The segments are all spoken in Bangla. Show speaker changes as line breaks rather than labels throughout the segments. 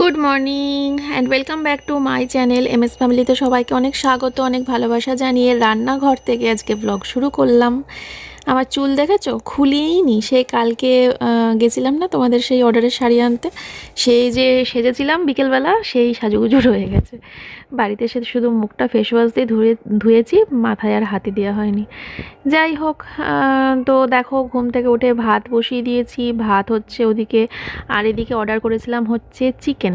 Good morning and welcome back to my channel M S ফ্যামিলিতে সবাইকে অনেক স্বাগত, অনেক ভালোবাসা জানিয়ে রান্নাঘর থেকে আজকে ব্লগ শুরু করলাম। আমার চুল দেখেছ? খুলিয়েই নি। সেই কালকে গেছিলাম না তোমাদের সেই অর্ডারের শাড়ি আনতে? সেই যে সেজেছিলাম বিকেলবেলা, সেই সাজুগুজু রয়ে গেছে। বাড়িতে এসে শুধু মুখটা ফেস ওয়াশ দিয়ে ধুয়ে, ধুয়েছি, মাথায় আর হাতে দেওয়া হয়নি। যাই হোক তো দেখো, ঘুম থেকে উঠে ভাত বসিয়ে দিয়েছি। ভাত হচ্ছে ওদিকে, আর এদিকে অর্ডার করেছিলাম হচ্ছে চিকেন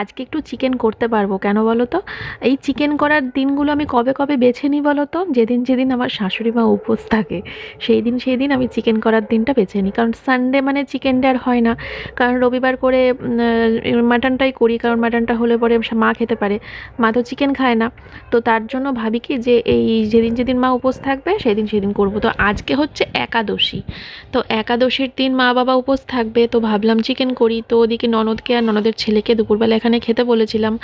আজকে একটু চিকেন করতে পারব, কেন বলো তো এই চিকেন করার দিনগুলো আমি কবে কবে বেছে নিই বলো তো যেদিন যেদিন আমার শাশুড়ি মা উপোস থাকে, সেই দিন সেই দিন আমি চিকেন করার দিনটা বেছে নিই। কারণ সানডে মানে চিকেনটা আর হয় না। কারণ রবিবার করে মাটনটাই করি, কারণ মাটনটা হলে পরে মা খেতে পারে। মা তো চিকেন খায় না। তো তার জন্য ভাবি কি যে এই যেদিন যেদিন মা উপোস থাকবে, সেদিন সেদিন করব। তো আজকে হচ্ছে একাদশী। তো একাদশীর দিন মা বাবা উপোস থাকবে, তো ভাবলাম চিকেন করি। তো ওদিকে ননদকে আর ননদের ছেলেকে দুপুরবেলা এখানে খেতে বলেছিলাম।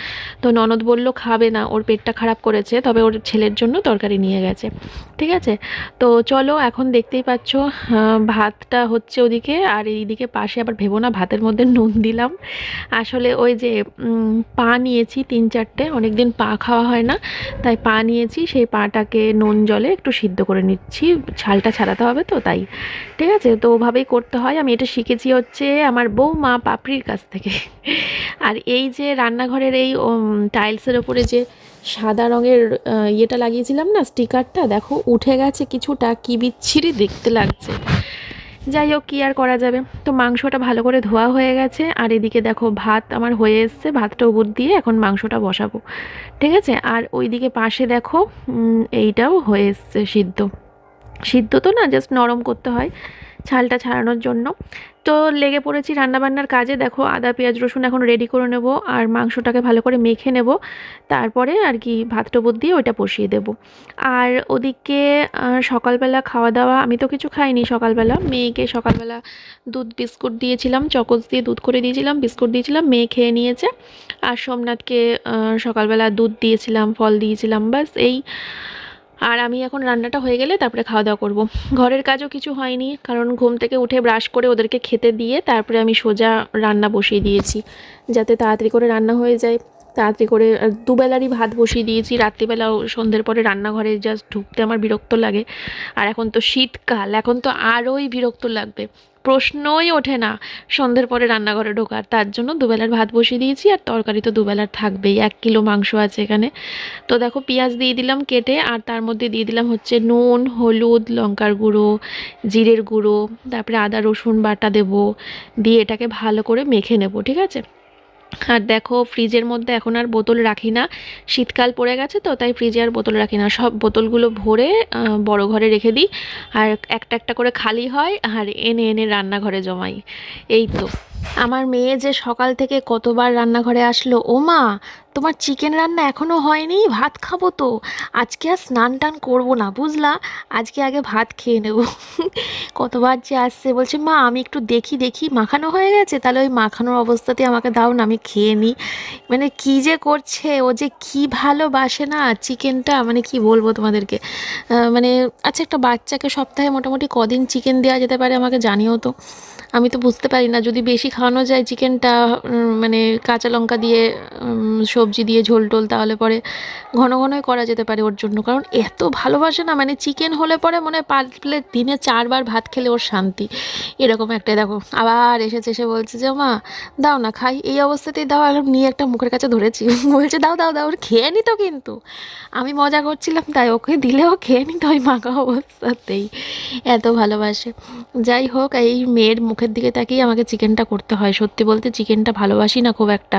তো ননদ বলল, খাবে না, ওর পেটটা খারাপ করেছে, তবে ওর ছেলের জন্য তরকারি নিয়ে গেছে। ঠিক আছে? তো চলো, এখন দেখতেই পাচ্ছ ভাতটা হচ্ছে ওদিকে, আর এইদিকে পাশে আবার ভেবো না, ভাতের মধ্যে নুন দিলাম। আসলে ওই যে পা নিয়েছি তিন চারটে, অনেক দিন পা খাওয়া হয় না, তাই পা নিয়েছি, সেই পাটাকে নুন জলে একটু সিদ্ধ করে নিচ্ছি, ছালটা ছাড়াতে হবে তো তাই। ঠিক আছে, তো ওভাবেই করতে হয়। আমি এটা শিখেছি হচ্ছে আমার বউ মা পাপড়ির কাছ থেকে। আর এই যে রান্নাঘরের এই টাইলসের ওপরে যে সাদা রঙের ইয়েটা লাগিয়েছিলাম না স্টিকারটা দেখো, উঠে গেছে কিছুটা, কি বিচ্ছিরি দেখতে লাগছে। যাই হোক, কী আর করা যাবে? তো মাংসটা ভালো করে ধোয়া হয়ে গেছে, আর এদিকে দেখো ভাত আমার হয়ে এসছে, ভাতটা উপর দিয়ে এখন মাংসটা বসাবো। ঠিক আছে? আর ওইদিকে পাশে দেখো এইটাও হয়ে এসছে সিদ্ধ। সিদ্ধ তো না জাস্ট নরম করতে হয়। ছালটা ছাড়ানোর জন্য। তো লেগে পড়েছি রান্নাবান্নার কাজে। দেখো আদা, পেঁয়াজ, রসুন এখন রেডি করে নেব আর মাংসটাকে ভালো করে মেখে নেব। তারপরে আর কি ভাত টবর দিয়ে ওইটা বসিয়ে দেব। আর ওদিকে সকালবেলা খাওয়া দাওয়া আমি তো কিছু খাইনি সকালবেলা। মেয়েকে সকালবেলা দুধ বিস্কুট দিয়েছিলাম, চকোস দিয়ে দুধ করে দিয়েছিলাম, বিস্কুট দিয়েছিলাম, মেয়ে খেয়ে নিয়েছে। আর সোমনাথকে সকালবেলা দুধ দিয়েছিলাম, ফল দিয়েছিলাম বাস এই আর আমি এখন রান্নাটা হয়ে গেলে তারপরে খাওয়া দাওয়া করব। ঘরের কাজও কিছু হয়নি, কারণ ঘুম থেকে উঠে ব্রাশ করে ওদেরকে খেতে দিয়ে তারপরে আমি সোজা রান্না বসিয়ে দিয়েছি, যাতে তাড়াতাড়ি করে রান্না হয়ে যায়। তাড়াতাড়ি করে দুবেলারই ভাত বসিয়ে দিয়েছি, রাত্রিবেলাও সন্ধ্যের পরে রান্নাঘরে জাস্ট ঢুকতে আমার বিরক্ত লাগে। আর এখন তো শীতকাল, এখন তো আরোই বিরক্ত লাগবে। প্রশ্নই ওঠে না। সন্ধ্যের পরে রান্নাঘরে ঢোকার। তার জন্য দুবেলার ভাত বসিয়ে দিয়েছি আর তরকারি তো দুবেলার থাকবেই। এক কিলো মাংস আছে এখানে। তো দেখো পেঁয়াজ দিয়ে দিলাম কেটে আর তার মধ্যে দিয়ে দিলাম হচ্ছে নুন, হলুদ, লঙ্কার গুঁড়ো, জিরের গুঁড়ো, তারপরে আদা, রসুন বাটা দেব। দিয়ে এটাকে ভালো করে মেখে নেব, ঠিক আছে? আর দেখো ফ্রিজের মধ্যে এখন আর বোতল রাখি না। শীতকাল পড়ে গেছে তো, তাই ফ্রিজে আর বোতল রাখি না। সব বোতলগুলো ভরে বড় ঘরে রেখে দিই। আর একটা একটা করে খালি হয়, আর এনে এনে রান্নাঘরে জমাই। এই তো। আমার মেয়ে যে সকাল থেকে কতবার রান্নাঘরে আসলো ও মা তোমার চিকেন রান্না এখনও হয়নি? ভাত খাব তো। আজকে আর স্নান টান করব না, বুঝলা? আজকে আগে ভাত খেয়ে নেব। কতবার যে আসছে, বলছে, মা, আমি একটু দেখি দেখি, মাখানো হয়ে গেছে? তাহলে ওই মাখানোর অবস্থাতে আমাকে দাও না, আমি খেয়ে নিই। মানে কি যে করছে, ও যে কি ভালোবাসে না চিকেনটা মানে কি বলব তোমাদেরকে? মানে আচ্ছা একটা বাচ্চাকে সপ্তাহে মোটামুটি কদিন চিকেন দেওয়া যেতে পারে আমাকে জানিও তো। আমি তো বুঝতে পারি না। যদি বেশি খাওয়ানো যায় চিকেনটা মানে কাঁচা লঙ্কা দিয়ে সবজি দিয়ে ঝোল টোল, তাহলে পরে ঘন ঘনই করা যেতে পারে ওর জন্য। কারণ এত ভালোবাসে না মানে চিকেন হলে পরে মনে হয় পাঁচ প্লেট দিনে চারবার ভাত খেলে ওর শান্তি। এরকম একটা, দেখো, আবার এসেছে এসে বলছে যে মা দাও না, খাই। এই অবস্থাতেই দাও, আর নিয়ে একটা মুখের কাছে ধরেছি। বলছে, দাও দাও দাও। ওর খেয়ে নিত কিন্তু। আমি মজা করছিলাম, তাই ওকে দিলেও খেয়ে নিত ওই মাখা অবস্থাতেই। এত ভালোবাসে। যাই হোক, এই মেয়ের মুখের দিকে তাকিয়ে আমাকে চিকেনটা করতে হয়। সত্যি বলতে চিকেনটা ভালোবাসি না খুব একটা।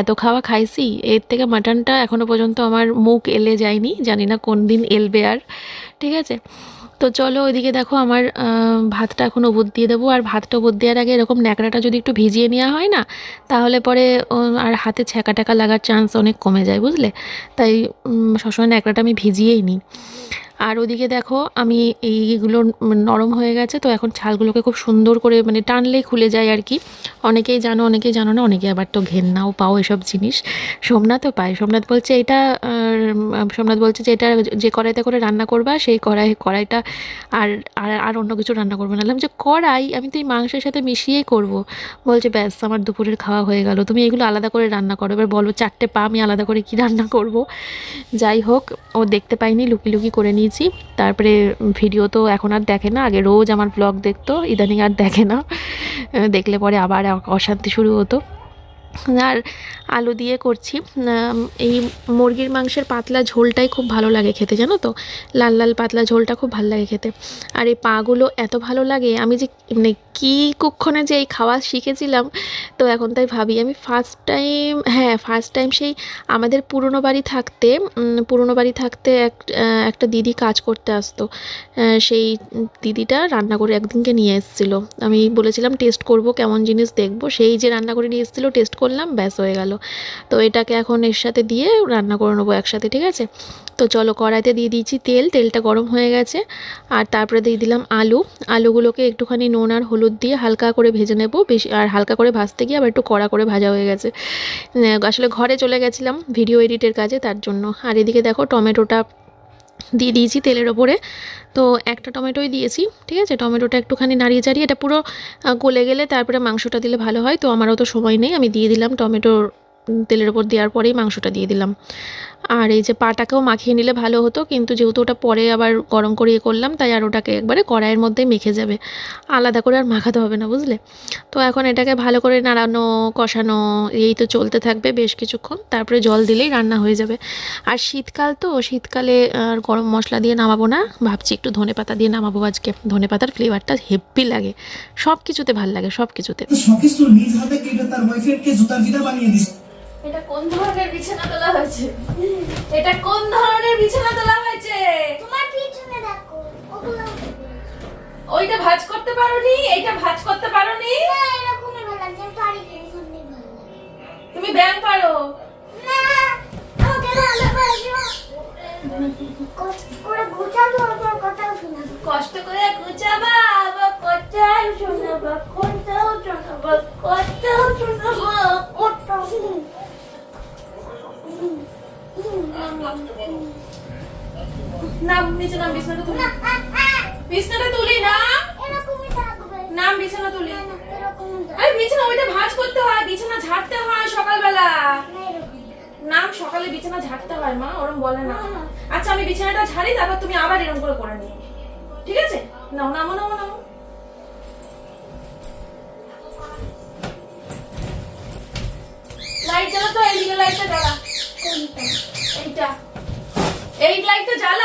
এত খাওয়া খাইছি, এর থেকে মাটনটা এখনও পর্যন্ত আমার মুখ এলে যায়নি, জানি না কোন দিন এলবে আর। ঠিক আছে? তো চলো ওইদিকে দেখো আমার ভাতটা এখন ওবুদ দিয়ে দেবো। আর ভাতটা ওবুদ দেওয়ার আগে এরকম ন্যাকড়াটা যদি একটু ভিজিয়ে নেওয়া হয় না, তাহলে পরে আর হাতে ছ্যাঁকা ট্যাকা লাগার চান্স অনেক কমে যায়, বুঝলে? তাই সবসময় ন্যাকড়াটা আমি ভিজিয়েই নিই। আর ওদিকে দেখো, আমি এইগুলো নরম হয়ে গেছে, তো এখন ছালগুলোকে খুব সুন্দর করে মানে টানলেই খুলে যায় আর কি। অনেকেই জানো অনেকেই জানো না, অনেকে আবার তো ঘেন্নাও পাও এসব জিনিস। সোমনাথও পায়। সোমনাথ বলছে এটা সোমনাথ বলছে যে এটা যে কড়াইতে করে রান্না করবা, সেই কড়াই, কড়াইটা আর আর অন্য কিছু রান্না করব না। যে কড়াই, আমি তো এই মাংসের সাথে মিশিয়েই করব। বলছে, ব্যাস, আমার দুপুরের খাওয়া হয়ে গেল। তুমি এগুলো আলাদা করে রান্না করো। এবার বলো, চারটে পা আমি আলাদা করে কি রান্না করব? যাই হোক, ও দেখতে পাইনি লুকি লুকি করে নিয়েছি তারপরে ভিডিও তো এখন আর দেখে না, আগে রোজ আমার ব্লগ দেখতো, ইদানিং আর দেখে না। দেখলে পরে আবার অশান্তি শুরু হতো। আর আলু দিয়ে করছি। এই মুরগির মাংসের পাতলা ঝোলটাই খুব ভালো লাগে খেতে, জানো তো? লাল লাল পাতলা ঝোলটা খুব ভালো লাগে খেতে। আর এই পাগুলো এত ভালো লাগে, আমি যে মানে কী কুক্ষণে যে এই খাওয়া শিখেছিলাম, তো এখন তাই ভাবি, আমি ফার্স্ট টাইম হ্যাঁ ফার্স্ট টাইম সেই আমাদের পুরনো বাড়ি থাকতে পুরনো বাড়ি থাকতে এক একটা দিদি কাজ করতে আসতো। সেই দিদিটা রান্না করে একদিনকে নিয়ে এসেছিল। আমি বলেছিলাম, টেস্ট করব, কেমন জিনিস দেখব? সেই যে রান্না করে নিয়ে এসেছিল, টেস্ট করলাম, ব্যাস হয়ে গেল। তো এটাকে এখন এর সাথে দিয়ে রান্না করে নেব একসাথে, ঠিক আছে? তো চলো কড়াইতে দিয়ে দিয়েছি তেল, তেলটা গরম হয়ে গেছে। আর তারপরে দিয়ে দিলাম আলু। আলুগুলোকে একটুখানি নুন আর হলুদ দিয়ে হালকা করে ভেজে নেব। বেশি, আর হালকা করে ভাজতে গিয়ে আবার একটু কড়া করে ভাজা হয়ে গেছে। আসলে ঘরে চলে গেছিলাম ভিডিও এডিটের কাজে, তার জন্য। আর এদিকে দেখো টমেটোটা দিয়ে দিয়েছি তেলের ওপরে। তো একটা টমেটোই দিয়েছি, ঠিক আছে? টমেটোটা একটুখানি নাড়িয়ে চাড়িয়ে এটা পুরো গলে গেলে তারপরে মাংসটা দিলে ভালো হয়। তো আমারও তো সময় নেই, আমি দিয়ে দিলাম টমেটোর তেলের ওপর দেওয়ার পরেই মাংসটা দিয়ে দিলাম। আর এই যে পাটাকেও মাখিয়ে নিলে ভালো হতো, কিন্তু যেহেতু ওটা পরে আবার গরম করে করলাম, তাই আর ওটাকে একবারে কড়াইয়ের মধ্যেই মেখে যাবে। আলাদা করে আর মাখাতে হবে না, বুঝলে? তো এখন এটাকে ভালো করে নাড়ানো, কষানো, এই তো চলতে থাকবে বেশ কিছুক্ষণ, তারপরে জল দিলেই রান্না হয়ে যাবে। আর শীতকাল তো, শীতকালে আর গরম মশলা দিয়ে নামাবো না, ভাবছি একটু ধনে পাতা দিয়ে নামাবো আজকে। ধনে পাতার ফ্লেভারটা হেব্বি লাগে সব কিছুতে ভালো লাগে সব কিছুতে
এটা কোন ধরনের বিছানা তোলা হয়েছে? এটা কোন ধরনের বিছানা তোলা হয়েছে?
তোমার পিছনে দেখো ওগুলো
ওইটা ভাঁজ করতে পারোনি? এইটা ভাঁজ করতে পারোনি?
না এরকমই ভালো লাগছে পারি ভালো
তুমি ব্যায়াম পারো?
না করে গোছাবো আমার কথাও শোনাবো।
কষ্ট করে গুছাবা আবার কথাও শোনাবা কথাও শোনাবা কথাও শোনাবা।
ওটো
নাম নিচে বিছানাটা তুলি। বিছানাটা তুলি না। নাম বিছানা তুলি। আরে, বিছানা, ওইটা ভাঁজ করতে হয়, বিছানা ঝাড়তে হয় সকালবেলা। নাম সকালে বিছানা ঝাড়তে হয়, মা, ওরম বলে না। আচ্ছা আমি বিছানাটা ঝাড়ি, তারপর তুমি আবার এরকম করে করে নিও। ঠিক আছে? নাও, নামো নামো নামো। লাইট জ্বালা তো এইদিকে লাইটটা জ্বালা এইটা। এই লাইটটা
দেখো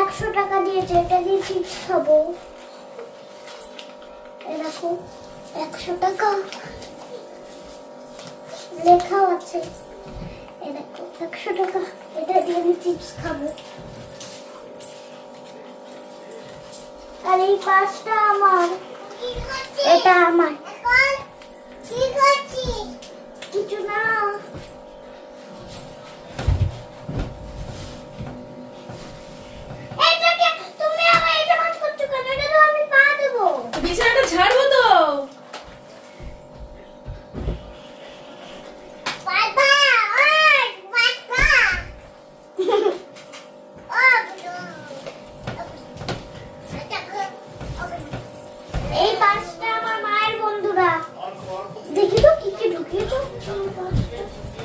একশো টাকা দিয়েছে, এটা দিয়ে চিপস খাব। এ দেখো, একশো টাকা। লেখাও আছে। এ দেখো, একশো টাকা, এটা দিয়ে আমি চিপস খাব। আর এই পাঁচটা আমার। এটা আমার। কিছু না। Thank
you.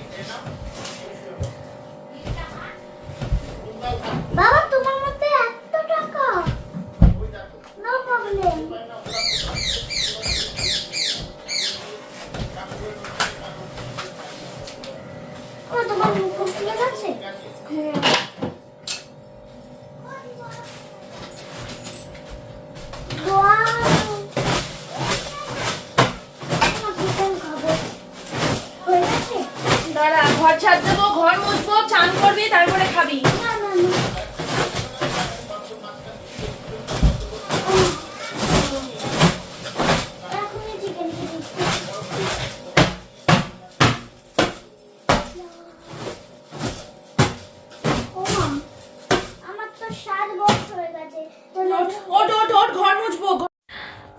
ঘর ছাড় দেবো ঘর মুছবো চান করবি তারপরে খাবি।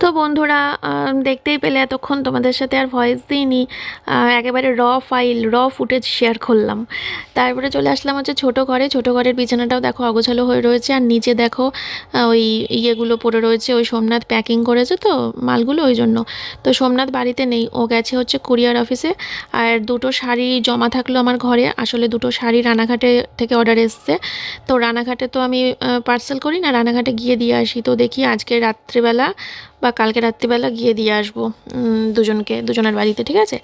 তো
বন্ধুরা দেখতেই পেলে এতক্ষণ তোমাদের সাথে আর ভয়েস দিইনি। একেবারে র ফাইল র ফুটেজ শেয়ার করলাম। তারপরে চলে আসলাম হচ্ছে ছোটো ঘরে। ছোটো ঘরের বিছানাটাও দেখো অগোছালো হয়ে রয়েছে। আর নিচে দেখো ওই ইয়েগুলো পড়ে রয়েছে। ওই সোমনাথ প্যাকিং করেছে তো মালগুলো ওই জন্য। তো সোমনাথ বাড়িতে নেই। ও গেছে হচ্ছে কুরিয়ার অফিসে আর দুটো শাড়ি জমা থাকল আমার ঘরে। আসলে দুটো শাড়ি রানাঘাটে থেকে অর্ডার এসছে। তো রানাঘাটে তো আমি পার্সেল করি না। রানাঘাটে গিয়ে দিয়ে আসি। তো দেখি আজকে রাত্রিবেলা বা কালকে রাত্রিবেলা গিয়ে দিয়ে আসব দুজনকে, দুজনের বাড়িতে, ঠিক আছে?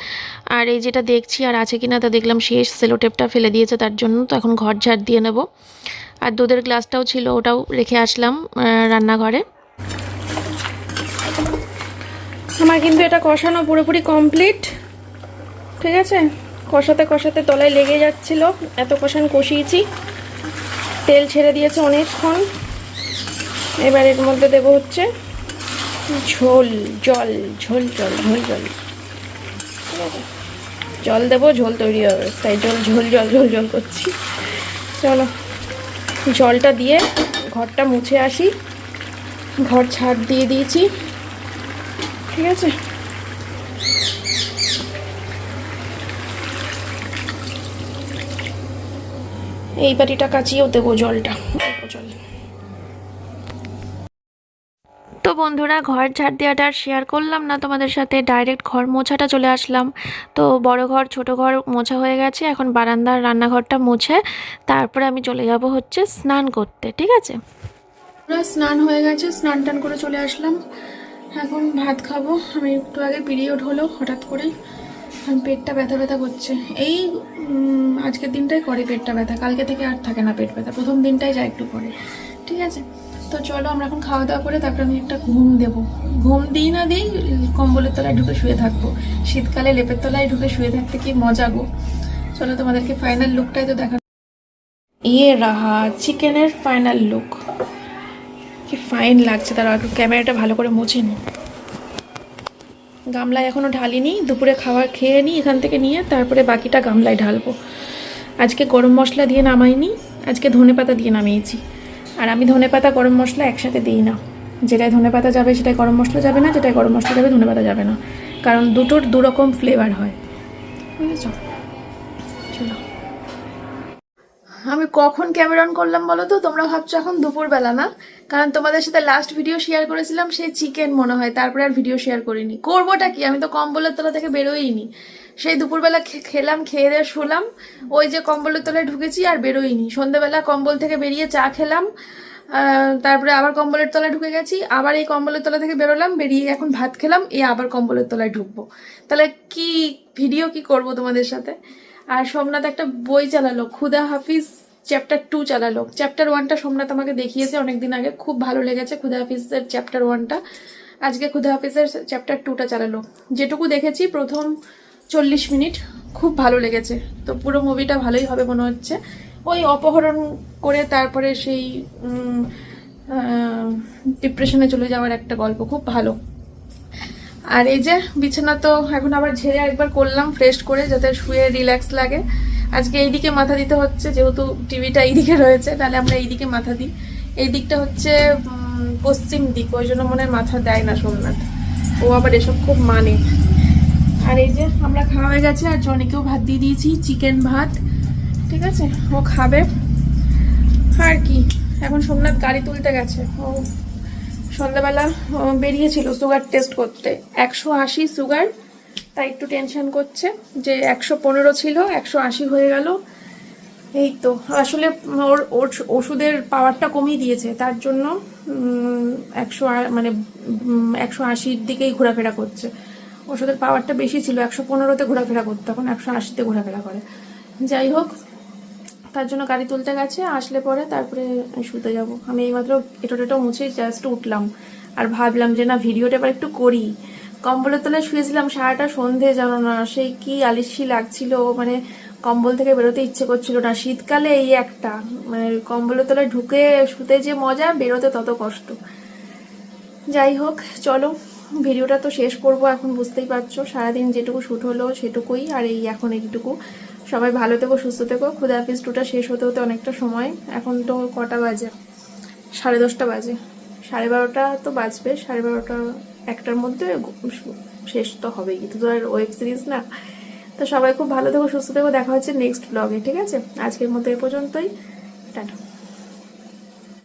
আর এই যেটা দেখছি আর আছে কিনা তা দেখলাম শেষ, সেলোটেপটা ফেলে দিয়েছে তার জন্য, তো এখন ঘর ঝাড় দিয়ে নেব। আর দুধের গ্লাসটাও ছিল, ওটাও রেখে আসলাম রান্নাঘরে।
আমার কিন্তু এটা কষানো পুরোপুরি কমপ্লিট ঠিক আছে? কষাতে কষাতে তলায় লেগে যাচ্ছিল, এত কষান কষিয়েছি। তেল ছেড়ে দিয়েছে অনেকক্ষণ। এবার এর মধ্যে দেবো হচ্ছে ঝোল, জল ঝোল জল ঝোল, জল। জল দেবো, ঝোল তৈরি হবে। তাই জল, ঝোল জল ঝোল জল করছি। চলো, জলটা দিয়ে ঘরটা মুছে আসি। ঘর ছাড় দিয়ে দিয়েছি। ঠিক আছে? এই বাড়িটা কাচিয়েও দেবো জলটা। জল।
তো বন্ধুরা, ঘর ঝাড় দেওয়াটা আর শেয়ার করলাম না, তোমাদের সাথে ডাইরেক্ট ঘর মোছাটা চলে আসলাম। তো বড় ঘর, ছোট ঘর মোছা হয়ে গেছে, এখন বারান্দার রান্নাঘরটা মুছে, তারপরে আমি চলে যাব হচ্ছে স্নান করতে, ঠিক আছে?
পুরো স্নান হয়ে গেছে, স্নান টান করে চলে আসলাম। এখন ভাত খাব, আমি একটু আগে পিরিয়ড হলো, হঠাৎ করে পেটটা ব্যথা ব্যথা করছে। এই আজকের দিনটাই করে পেটটা ব্যথা, কালকে থেকে আর থাকে না পেট ব্যথা, প্রথম দিনটাই যা একটু করে, ঠিক আছে? তো চলো আমরা এখন খাওয়া দাওয়া করে তারপরে আমি একটা ঘুম দেবো। ঘুম দিই না দিই, কম্বলের তলায় ঢুকে শুয়ে থাকব। শীতকালে লেপের তলায় ঢুকে শুয়ে থাকতে কি মজা গো। চলো তোমাদেরকে ফাইনাল লুকটাই তো দেখা ইয়ে রাহা চিকেনের ফাইনাল লুক কি ফাইন লাগছে তারা একটু ক্যামেরাটা ভালো করে মুছে নি। গামলায় এখনও ঢালিনি, দুপুরে খাবার খেয়ে নিই এখান থেকে নিয়ে তারপরে বাকিটা গামলায় ঢালবো। আজকে গরম মশলা দিয়ে নামাইনি, আজকে ধনে পাতা দিয়ে নামিয়েছি। আর আমি ধনে পাতা, গরম মশলা একসাথে দিই না। যেটায় ধনে পাতা যাবে সেটাই গরম মশলা যাবে না, যেটায় গরম মশলা যাবে, ধনে পাতা যাবে না। কারণ দুটোর দু রকম ফ্লেভার হয়। বুঝেছ? আমি কখন ক্যামেরা অন করলাম বলো তো? তোমরা ভাবছ এখন দুপুরবেলা না? কারণ তোমাদের সাথে লাস্ট ভিডিও শেয়ার করেছিলাম, সেই চিকেন মনে হয়। তারপরে আর ভিডিও শেয়ার করিনি। করবোটা কি? আমি তো কম্বলের তলা থেকে বেরোইনি। সেই দুপুরবেলা খেলাম, খেয়ে দিয়ে শুলাম। ওই যে কম্বলের তলায় ঢুকেছি আর বেরোইনি। সন্ধ্যাবেলা কম্বল থেকে বেরিয়ে চা খেলাম। তারপরে আবার কম্বলের তলায় ঢুকে গেছি। আবার এই কম্বলের তলা থেকে বেরোলাম, বেরিয়ে এখন ভাত খেলাম এই আবার কম্বলের তলায় ঢুকবো। তাহলে কি ভিডিও কি করব তোমাদের সাথে? আর সোমনাথ একটা বই চালালো, খুদা হাফিজ চ্যাপ্টার টু চালালো। চ্যাপ্টার ওয়ানটা সোমনাথ আমাকে দেখিয়েছে অনেকদিন আগে। খুব ভালো লেগেছে খুদা হাফিজের চ্যাপ্টার ওয়ানটা। আজকে খুদা হাফিজের চ্যাপ্টার টুটা চালালো। যেটুকু দেখেছি, প্রথম চল্লিশ মিনিট। খুব ভালো লেগেছে। তো পুরো মুভিটা ভালোই হবে মনে হচ্ছে। ওই অপহরণ করে তারপরে সেই ডিপ্রেশনে চলে যাওয়ার একটা গল্প। খুব ভালো। আর এই যে বিছানা তো এখন আবার ঝেড়ে একবার করলাম ফ্রেশ করে যাতে শুয়ে রিল্যাক্স লাগে। আজকে এইদিকে মাথা দিতে হচ্ছে, যেহেতু টিভিটা এইদিকে রয়েছে, তাহলে আমরা এইদিকে মাথা দিই। এই দিকটা হচ্ছে পশ্চিম দিক, ওই জন্য মনে মাথা দেয় না সোমনাথ। ও আবার এসব খুব মানে। আর এই যে আমরা খাওয়া হয়ে গেছে, আর জনিকেও ভাত দিয়ে দিয়েছি, চিকেন ভাত, ঠিক আছে? ও খাবে। আর কি? এখন সোমনাথ গাড়ি তুলতে গেছে। ও সন্ধ্যাবেলা বেরিয়েছিল সুগার টেস্ট করতে। একশো আশি সুগার, তাই একটু টেনশন করছে যে একশো পনেরো ছিল, একশো আশি হয়ে গেল। এই তো, আসলে ওর ওর ওষুধের পাওয়ারটা কমিয়ে দিয়েছে, তার জন্য একশো মানে একশো আশির দিকেই ঘোরাফেরা করছে। ওষুধের পাওয়ারটা বেশি ছিল, একশো পনেরোতে ঘোরাফেরা করতো এখন একশো আশিতে ঘোরাফেরা করে। যাই হোক, তার জন্য গাড়ি তুলতে গেছে, আসলে পরে তারপরে শুতে যাব। আমি এইমাত্র এটো টেটো মুছে জাস্ট উঠলাম। আর ভাবলাম যে না, ভিডিওটা এবার একটু করি। কম্বলের তলায় শুয়েছিলাম সারাটা সন্ধে, জানো না, সেই কি আলিসি লাগছিল মানে কম্বল থেকে বেরোতে ইচ্ছে করছিল না। শীতকালে এই একটা মানে কম্বলের তলায় ঢুকে শুতে যে মজা, বেরোতে তত কষ্ট। যাই হোক, চলো। ভিডিওটা তো শেষ করব, এখন বুঝতেই পারছ। সারাদিন যেটুকু শ্যুট হলো সেটুকুই, আর এই এখন এইটুকু। সবাই ভালো থেকো, সুস্থ থেকো। পিস টুটা শেষ হতে হতে অনেকটা সময়। এখন তো কটা বাজে? সাড়ে দশটা বাজে। সাড়ে বারোটা তো বাজবে, সাড়ে বারোটা একটার মধ্যে শেষ তো হবেই। তো আর ওয়েব সিরিজ না। তো সবাই খুব ভালো থেকো, সুস্থ থেকো। দেখা হচ্ছে নেক্সট ব্লগে ঠিক আছে? আজকের মতো এ পর্যন্তই। টাটা।